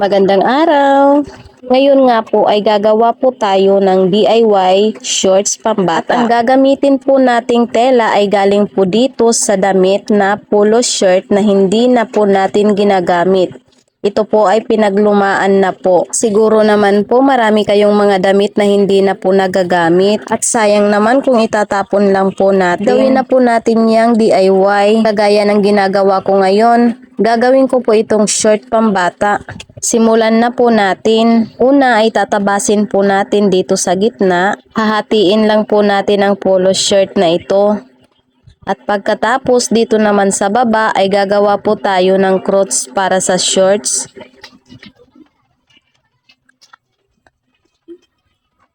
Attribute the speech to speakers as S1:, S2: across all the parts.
S1: Magandang araw! Ngayon nga po ay gagawa po tayo ng DIY shorts pambata. At ang gagamitin po nating tela ay galing po dito sa damit na polo shirt na hindi na po natin ginagamit. Ito po ay pinaglumaan na po. Siguro naman po marami kayong mga damit na hindi na po nagagamit. At sayang naman kung itatapon lang po natin. Gawin na po natin yung DIY. Kagaya ng ginagawa ko ngayon. Gagawin ko po itong short pambata. Simulan na po natin. Una ay tatabasin po natin dito sa gitna. Hahatiin lang po natin ang polo shirt na ito. At pagkatapos dito naman sa baba ay gagawa po tayo ng crotch para sa shorts.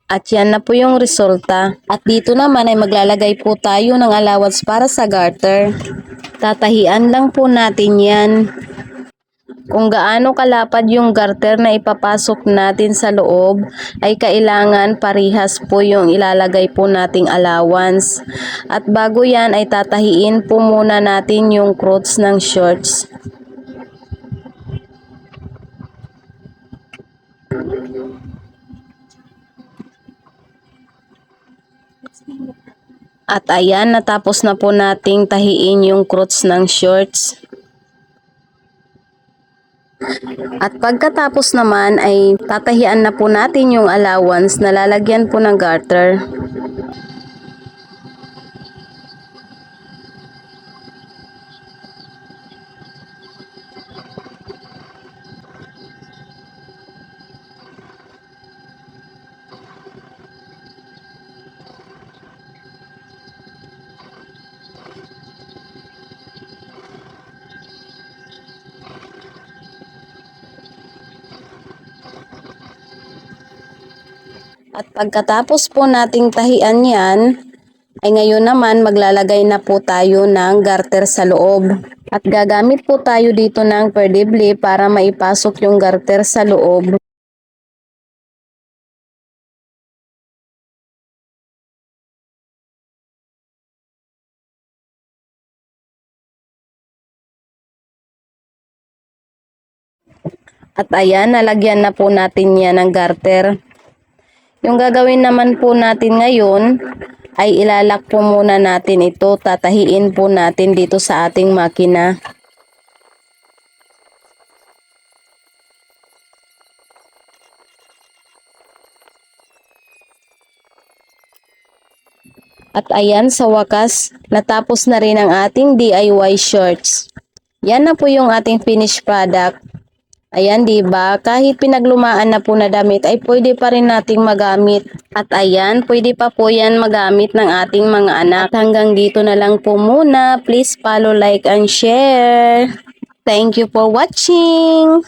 S1: At yan na po yung resulta. At dito naman ay maglalagay po tayo ng allowance para sa garter. Tatahian lang po natin yan. Kung gaano kalapad yung garter na ipapasok natin sa loob, ay kailangan parihas po yung ilalagay po nating allowance. At bago yan ay tatahiin po muna natin yung crotch ng shorts. At ayan, natapos na po nating tahiin yung crotch ng shorts. At pagkatapos naman ay tatahian na po natin yung allowance na lalagyan po ng garter. At pagkatapos po nating tahian yan, ay ngayon naman maglalagay na po tayo ng garter sa loob. At gagamit po tayo dito ng perdible para maipasok yung garter sa loob. At ayan, nalagyan na po natin yan ng garter. Yung gagawin naman po natin ngayon ay ilalak po muna natin ito. Tatahiin po natin dito sa ating makina. At ayan sa wakas, natapos na rin ang ating DIY shorts. Yan na po yung ating finished product. Ayan, 'di ba? Kahit pinaglumaan na po na damit ay pwede pa rin nating magamit. At ayan, pwede pa po 'yan magamit ng ating mga anak. Hanggang dito na lang po muna. Please follow, like and share. Thank you for watching.